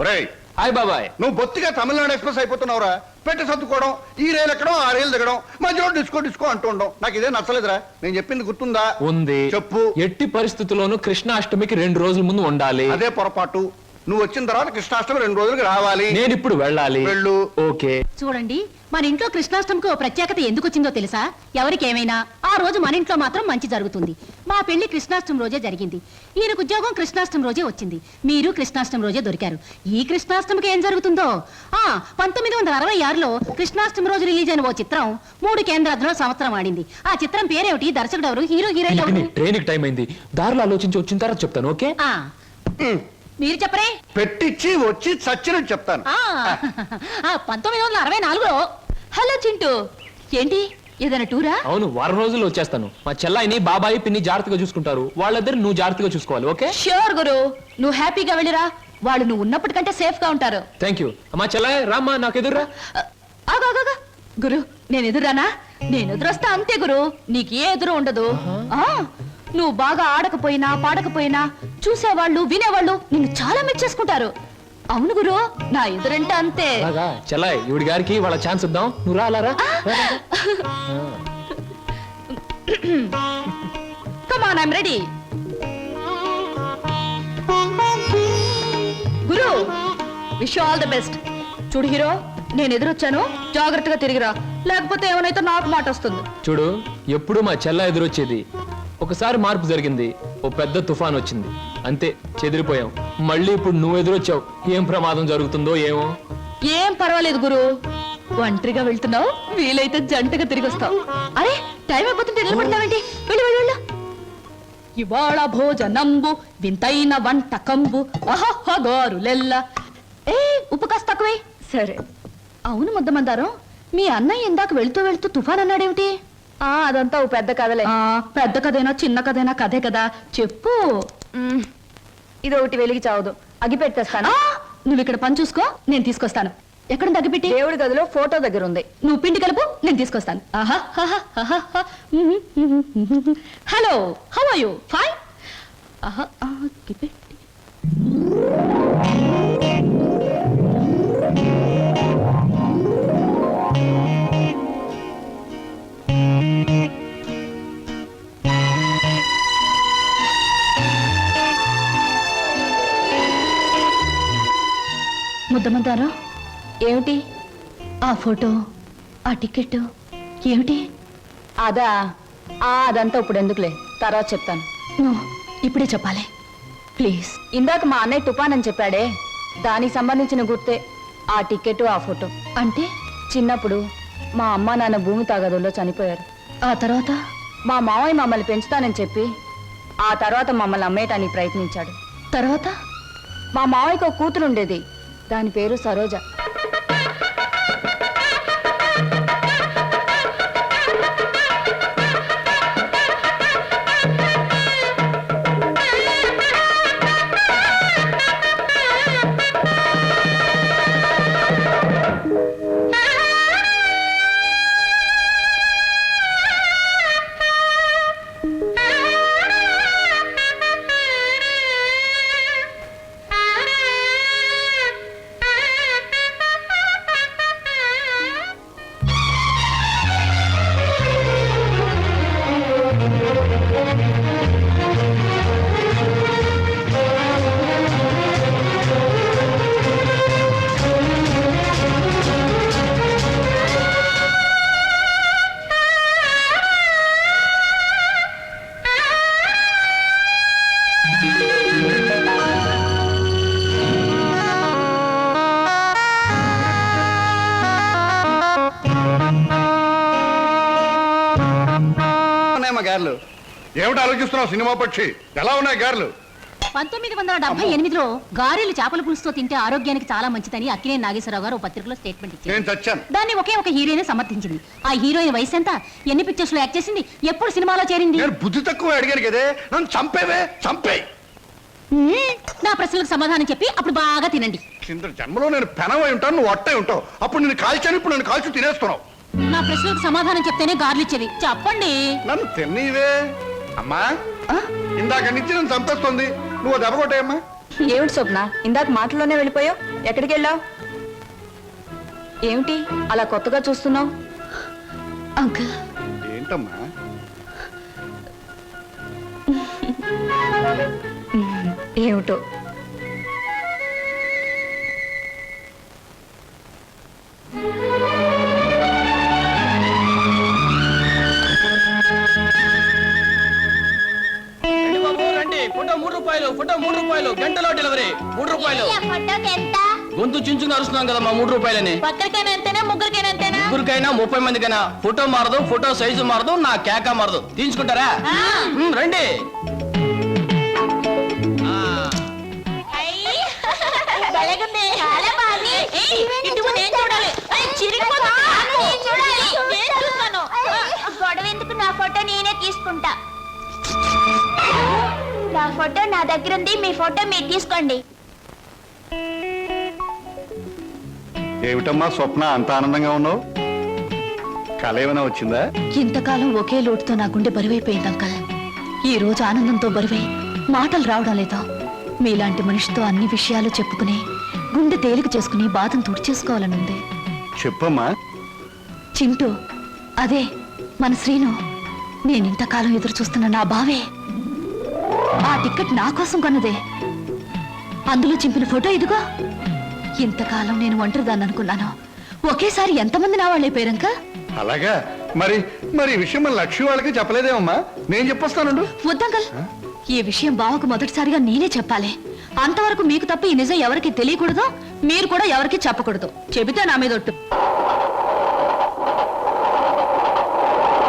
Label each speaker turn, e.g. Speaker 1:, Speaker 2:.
Speaker 1: ఒరేయ్
Speaker 2: హాయ్ బాబాయ్.
Speaker 1: నువ్వు బొత్తిగా తమిళనాడు ఎక్స్ప్రెస్ అయిపోతున్నావురా. పెట్టి సర్దుకోవడం ఈ రైలు ఎక్కడం ఆ రైలు దిగడం మధ్యలో డిస్కో డిస్కో అంటూ ఉండడం. నాకు ఇదే నచ్చలేదురా. నేను చెప్పింది గుర్తుందా?
Speaker 2: ఉంది.
Speaker 1: చెప్పు.
Speaker 2: ఎట్టి పరిస్థితుల్లోనూ కృష్ణాష్టమికి రెండు రోజుల ముందు ఉండాలి.
Speaker 1: అదే పొరపాటు. నువ్వు వచ్చిన తర్వాత కృష్ణాష్టమి రెండు రోజులకి రావాలి.
Speaker 2: నేను ఇప్పుడు వెళ్ళాలి.
Speaker 1: వెళ్ళు.
Speaker 2: ఓకే.
Speaker 3: చూడండి మన ఇంట్లో కృష్ణాష్టమికి ఓ ప్రత్యేకత ఎందుకు వచ్చిందో తెలుసా? ఎవరికేమైనా ఆ రోజు మన ఇంట్లో మాత్రం మంచి జరుగుతుంది. మా పెళ్ళి కృష్ణాష్టమి రోజే జరిగింది. ఈయనకు ఉద్యోగం కృష్ణాష్టమి రోజే వచ్చింది. మీరు కృష్ణాష్టమి రోజే దొరికారు. ఈ కృష్ణాష్టమికి ఏం జరుగుతుందో? ఆ పంతొమ్మిది వందల అరవై ఆరులో కృష్ణాష్టమి రోజు రిలీజ్ అయిన ఓ చిత్రం మూడు కేంద్రాల్లో సంవత్సరం ఆడింది. ఆ చిత్రం పేరేమిటి? దర్శకుడు ఎవరు? హీరో హీరోయిన్ ఎవరు?
Speaker 2: టైం అయింది. దారిలో ఆలోచించి వచ్చిన తర్వాత చెప్తాను ఓకే?
Speaker 3: ఆ, మీరు చెప్పరే.
Speaker 1: పెట్టిచ్చి వచ్చి చచ్చినట్టు చెప్తాను.
Speaker 3: ఆ, ఆ, పంతొమ్మిది వందల అరవై నాలుగులో హలో చింటూ. ఏంటి? ఏదైనా టూరా?
Speaker 2: అవును వారం రోజుల్లో వచ్చేస్తాను. మా చెల్లాయిని బాబాయి పిన్ని జాగ్రత్తగా చూసుకుంటారు. వాళ్ళిద్దరు నువ్వు జాగ్రత్తగా చూసుకోవాలి ఓకే?
Speaker 3: ష్యూర్ గురు. నువ్వు హ్యాపీగా వెళ్ళిరా. వాళ్ళు నువ్వు ఉన్నప్పటికంటే సేఫ్గా ఉంటారు.
Speaker 2: థ్యాంక్ యూ అమ్మా చెల్లాయి రామ్మా నాకు ఎదురురా.
Speaker 3: ఆగు, ఆగు, ఆగు. గురు నేను ఎదురానా నేను ఎదురొస్తా అంతే గురు. నీకు ఏ ఎదురు ఉండదు. ఆ నువ్వు బాగా ఆడకపోయినా పాడకపోయినా చూసేవాళ్ళు వినేవాళ్ళు నిన్ను చాలా మెచ్చేసుకుంటారు అవును గురు నా ఎదురంటే అంతే.
Speaker 2: అలాగా? చెల్లాయి ఇవిడి గారికి వాళ్ళ ఛాన్స్ ఇద్దాం. నువ్వు రా అలా రా. రా, రా, రా.
Speaker 3: కమాన్ ఐమ్ రెడీ గురు విష్ ఆల్ ది బెస్ట్ చూడు హీరో నేను ఎదురొచ్చాను. జాగ్రత్తగా తిరిగిరా లేకపోతే ఏమైనా నాకు మాట వస్తుంది.
Speaker 2: చూడు ఎప్పుడు మా చెల్ల ఎదురొచ్చేది. ఒకసారి మార్పు జరిగింది. ఓ పెద్ద తుఫాన్ వచ్చింది. అంతే చెదిరిపోయాం. మళ్ళీ ఇప్పుడు నువ్వు ఎదురొచ్చావు. ఏం ప్రమాదం జరుగుతుందో ఏమో?
Speaker 3: ఏం పర్వాలేదు గురు. ఒంటరిగా వెళ్తున్నావు వీలైతే జంటగా తిరిగి వస్తావు. అరే టైం అయిపోతుంటే నిలబడతావేంటి? వెళ్ళు వెళ్ళు వెళ్ళు. ఇవాళ భోజనంబు వింతైన వంటకంబు. అహహగోరులెల్ల ఏ ఉప్పు కాస్త తక్కువే. సరే. అవును ముద్దమందారం మీ అన్నయ్య ఇందాక వెళ్తూ వెళ్తూ తుఫాన్ అన్నాడేమిటి
Speaker 4: ఆ అదంతా ఓ పెద్ద కథలే.
Speaker 3: ఆ, పెద్ద కథైనా చిన్న కథైనా కథే కదా. చెప్పు.
Speaker 4: ఇది ఒకటి వెలిగి చావదు. అగి పెట్టేస్తాను.
Speaker 3: నువ్వు ఇక్కడ పని చూసుకో నేను తీసుకొస్తాను. ఎక్కడ తగ్గిపెట్టి
Speaker 4: దేవుడి గదిలో ఫోటో దగ్గర ఉంది
Speaker 3: నువ్వు పిండి కలుపు నేను తీసుకొస్తాను. Hello how are you? Fine. ఆహా, ఆ, ముద్దమందారా
Speaker 4: ఏమిటి?
Speaker 3: ఆ ఫోటో? ఆ టికెట్ ఏమిటి?
Speaker 4: అదా. ఆ అదంతా ఇప్పుడు ఎందుకులే? తర్వాత చెప్తాను.
Speaker 3: ఇప్పుడే చెప్పాలి. ప్లీజ్.
Speaker 4: ఇందాక మా అన్నయ్య తుఫాన్ అని చెప్పాడే. దానికి సంబంధించిన గుర్తే ఆ టికెట్ ఆ ఫోటో.
Speaker 3: అంటే?
Speaker 4: చిన్నప్పుడు మా అమ్మ నాన్న భూమి తాగదుల్లో చనిపోయారు.
Speaker 3: ఆ తర్వాత?
Speaker 4: మా మావయ్య మమ్మల్ని పెంచుతానని చెప్పి ఆ తర్వాత మమ్మల్ని అమ్మేయటానికి ప్రయత్నించాడు.
Speaker 3: తర్వాత?
Speaker 4: మా మావయ్యకు ఒక కూతురు ఉండేది దాని పేరు సరోజ.
Speaker 1: గారెలు. ఏమిటి ఆలోచిస్తున్నావు సినిమా పక్షి? ఎలా ఉన్నాయి గారెలు?
Speaker 3: పంతొమ్మిది వందల డెబ్బై ఎనిమిదిలో గారెలు చేపల పులుసుతో తింటే ఆరోగ్యానికి చాలా మంచిదని అక్కినే నాగేశ్వరరావు గారు పత్రికలో స్టేట్మెంట్ ఇచ్చారు.
Speaker 1: నేను
Speaker 3: దాన్ని ఒకే ఒక హీరోయిన్ సమర్థించింది. ఆ హీరోయిన్ వయసు ఎంత? ఎన్ని పిక్చర్స్లో యాక్ట్ చేసింది? ఎప్పుడు సినిమాలో చేరింది?
Speaker 1: నేను బుద్ధి తక్కువ అడిగాను కదే. నన్ను చంపేవే? చంపే.
Speaker 3: నా ప్రశ్నలకు సమాధానం చెప్పి అప్పుడు బాగా తినండి.
Speaker 1: కింద జన్మలో నేను పెనవై ఉంటాను నువ్వు అట్టై ఉంటావు. అప్పుడు నేను కాల్చాను ఇప్పుడు నన్ను కాల్చి తినేస్తున్నావు.
Speaker 3: నా ప్రశ్నలకు సమాధానం చెప్తేనే గార్లు ఇచ్చేవి చెప్పండి.
Speaker 1: నన్ను తిన్నీవే. అమ్మా ఇందాక నుంచి నన్ను చంపేస్తుంది. నువ్వు దెబ్బ కొట్టేయమ్మా.
Speaker 4: ఏమిటి స్వప్న? ఇందాక మాటల్లోనే వెళ్ళిపోయావు. ఎక్కడికి వెళ్ళావు? ఏమిటి? అలా కొత్తగా చూస్తున్నావు?
Speaker 3: అంకుల్.
Speaker 1: ఏంటమ్మా?
Speaker 4: ఏమిటో?
Speaker 5: మూడు రూపాయలు. గంటలో డెలివరీ. మూడు రూపాయలు. గొంతు చించుకుని అరుస్తున్నాం కదా మా మూడు రూపాయలని.
Speaker 6: ముగ్గురికైనా
Speaker 5: ముప్పై మందికైనా. ఫోటో మారదు ఫోటో సైజు మారదు నా కేక మారదు. తీయించుకుంటారా? మ్, రండి.
Speaker 6: చాలా బాగుంది. ఫోటో నా దగ్గర ఉంది మీ ఫోటో మీరు తీసుకోండి.
Speaker 1: ఏమిటమ్మా స్వప్న అంత ఆనందంగా ఉన్నావు? కళ ఏమైనా వచ్చిందా?
Speaker 3: ఇంతకాలం ఒకే లోటుతో నా గుండె బరువైపోయింది అంకల్. ఈ రోజు ఆనందంతో బరువై మాటలు రావడం లేదు. మీలాంటి మనిషితో అన్ని విషయాలు చెప్పుకుని గుండె తేలిక చేసుకుని బాధను తుడిచేసుకోవాలనుంది
Speaker 1: చెప్పమ్మా.
Speaker 3: చింటూ అదే మన శ్రీను. నేను ఇంతకాలం ఎదురు చూస్తున్న నా బావే. ఆ టికెట్ నా కోసం కొన్నదే. అందులో చింపిన ఫోటో ఇదిగో. ఇంతకాలం నేను ఒంటరిదాన్ని అనుకున్నాను. ఒకేసారి ఎంతమంది నా వాళ్ళైపోయారంక
Speaker 1: అలాగా? మరి మరి ఈ విషయం మన లక్ష్మి వాళ్ళకి చెప్పలేదేమమ్మా? నేను చెప్పొస్తానుండు
Speaker 3: వద్దంకల్ ఈ విషయం బావకు మొదటిసారిగా నేనే చెప్పాలి. అంతవరకు మీకు తప్ప ఈ నిజం ఎవరికి తెలియకూడదు మీరు కూడా ఎవరికి చెప్పకూడదు. చెబితే నా మీద ఒట్టు.